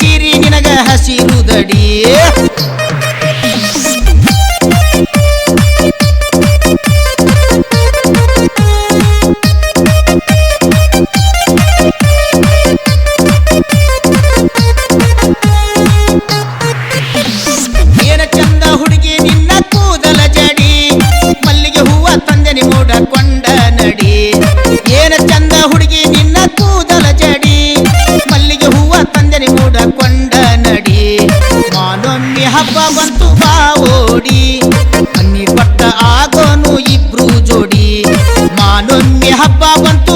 ಸಿರಿ ನಿನಗ ಹಸಿರುದಡಿ ಹಬ್ಬ ಬಂತು ಬಾ ಓಡಿ ಕೊಟ್ಟ ಆಗೋನು ಇಬ್ರು ಜೋಡಿ. ಮಾನೊಮ್ಮೆ ಹಬ್ಬ ಬಂತು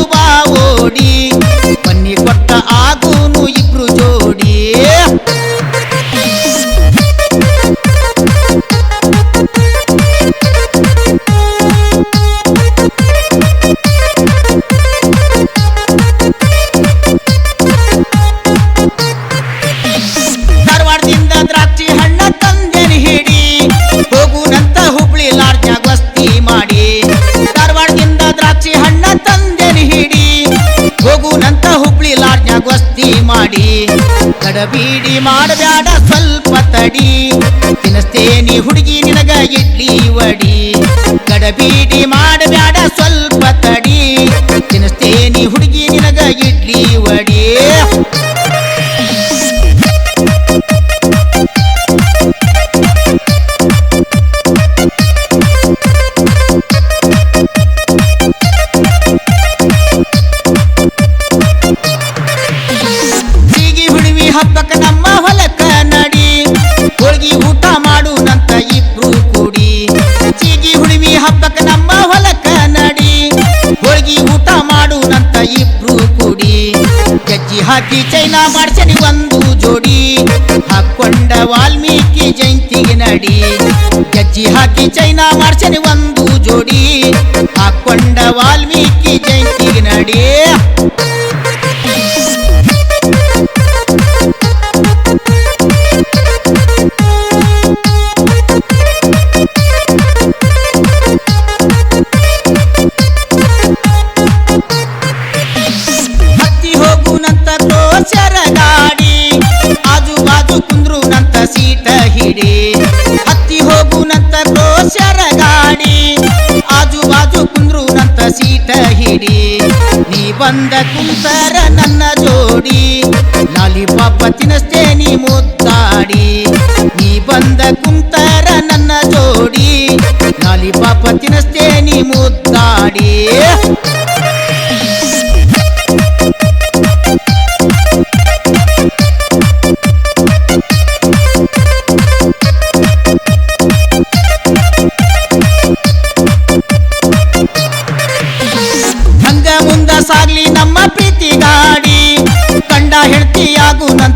ಹೋಗುನಂತ ಹುಬ್ಳಿ ಲಾಡ್ಜಾಗ ವಸ್ತಿ ಮಾಡಿ. ಕಡಬೀಡಿ ಮಾಡಬ್ಯಾಡ ಸ್ವಲ್ಪ ತಡಿ. ತಿನ್ನಿಸ್ತೇನಿ ಹುಡುಗಿ ನಿನಗ ಇಡ್ಲಿ ವಡಿ. ಕಡಬೀಡಿ ಮಾಡಬ್ಯಾಡ ಸ್ವಲ್ಪ ತಡಿ. ತಿನ್ನಿಸ್ತೇನಿ ಹುಡುಗಿ ನಿನಗ ಇಡ್ಲಿ ವಡಿ. ಹಬ್ಬಕ್ಕ ನಮ್ಮ ಹೊಲಕ್ಕ ನಡಿ. ಹೋಳ್ಗಿ ಊಟ ಮಾಡುನಂತ ಇಬ್ರು ಕೂಡಿ. ಚೀಗಿ ಹುಡುವಿ ಹಬ್ಬಕ್ಕ ನಮ್ಮ ಹೊಲಕ್ಕ ನಡಿ. ಹೋಳ್ಗಿ ಊಟ ಮಾಡುನಂತ ಇಬ್ರು ಕೂಡಿ. ಜಜ್ಜಿ ಹಾಕಿ ಚೈನಾ ಮಾಡ್ಸನಿ ಒಂದು ಜೋಡಿ. ಹಾಕೊಂಡ ವಾಲ್ಮೀಕಿ ಜಯಂತಿಗೆ ನಡಿ. ಗಜ್ಜಿ ಹಾಕಿ ಚೈನಾ ಮಾಡ್ಸನಿ ಒಂದು ಜೋಡಿ. ಹಾಕೊಂಡ ವಾಲ್ಮೀಕಿ ಜಯಂತಿಗೆ ನಡಿ. ಹಿಡಿ ನೀ ಬಂದ ಕುಂತರ ನನ್ನ ಜೋಡಿ. ಲಾಲಿಪಾಪ ನೀ ಮುದ್ದಾಡಿ. ನೀ ಬಂದ ಕುಂತರ ನನ್ನ ಜೋಡಿ. ಲಾಲಿ ಪಾಪ ಮುದ್ದಾಡಿ ನೀ ಮುಂದ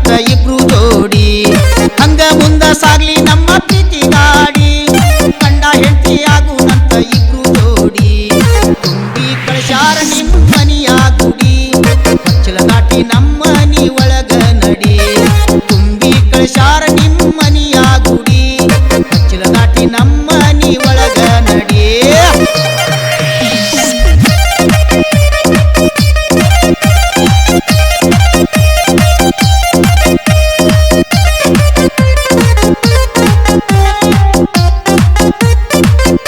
After you